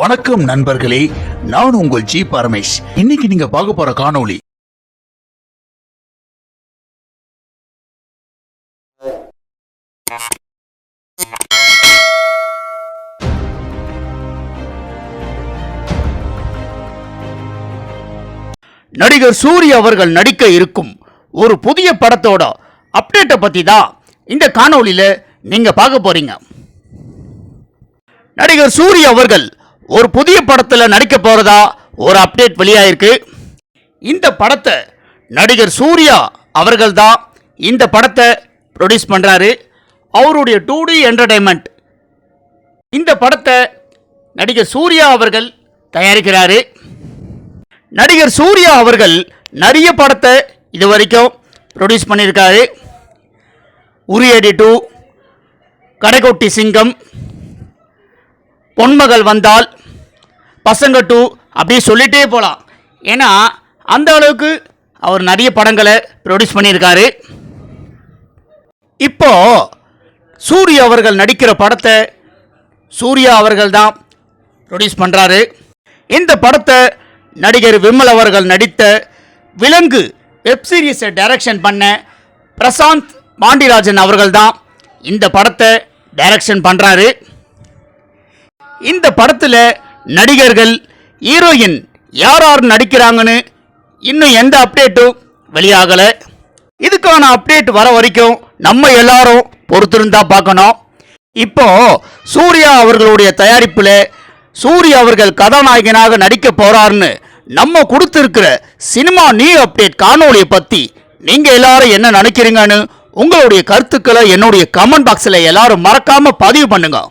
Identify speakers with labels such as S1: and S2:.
S1: வணக்கம் நண்பர்களே நான் உங்கள் ஜி பரமேஷ். இன்னைக்கு நீங்க பார்க்க போற காணொளி. நடிகர் சூரிய அவர்கள் நடிக்க இருக்கும் ஒரு புதிய படத்தோட அப்டேட்டை பத்தி தான் இந்த காணொளியில நீங்க பார்க்க போறீங்க. நடிகர் சூரிய அவர்கள் ஒரு புதிய படத்தில் நடிக்க போகிறதா ஒரு அப்டேட் வெளியாயிருக்கு. இந்த படத்தை நடிகர் சூர்யா அவர்கள் தான் இந்த படத்தை ப்ரொடியூஸ் பண்ணுறாரு அவருடைய டூ டி என்டர்டைன்மெண்ட் இந்த படத்தை நடிகர் சூர்யா அவர்கள் தயாரிக்கிறாரு. நடிகர் சூர்யா அவர்கள் நிறைய படத்தை இது வரைக்கும் ப்ரொடியூஸ் பண்ணியிருக்காரு. உரியடி டூ கடைக்கோட்டி சிங்கம் பொன்மகள் வந்தால் பசங்க டூ அப்படி சொல்லிகிட்டே போகலாம் ஏன்னா அந்த அளவுக்கு அவர் நிறைய படங்களை ப்ரொடியூஸ் பண்ணியிருக்காரு. இப்போ சூர்யா அவர்கள் நடிக்கிற படத்தை சூர்யா அவர்கள் தான் ப்ரொடியூஸ் பண்ணுறாரு இந்த படத்தை நடிகர் விமல் அவர்கள் நடித்த விலங்கு வெப் சீரிஸை டைரக்ஷன் பண்ண பிரசாந்த் பாண்டிராஜன் அவர்கள் தான் இந்த படத்தை டைரக்ஷன் பண்ணுறாரு இந்த படத்தில் நடிகர்கள் ஹீரோயின் யார் யார் நடிக்கிறாங்கன்னு இன்னும் எந்த அப்டேட்டும் வெளியாகலை. இதுக்கான அப்டேட் வர வரைக்கும் நம்ம எல்லாரும் பொறுத்திருந்தா பார்க்கணும். இப்போ சூர்யா அவர்களுடைய தயாரிப்பில் சூர்யா அவர்கள் கதாநாயகனாக நடிக்க போறாருன்னு நம்ம கொடுத்துருக்கிற சினிமா நியூ அப்டேட் காணொலியை பற்றி நீங்கள் எல்லாரும் என்ன நினைக்கிறீங்கன்னு உங்களுடைய கருத்துக்களை என்னுடைய கமெண்ட் பாக்ஸில் எல்லாரும் மறக்காமல் பதிவு பண்ணுங்கள்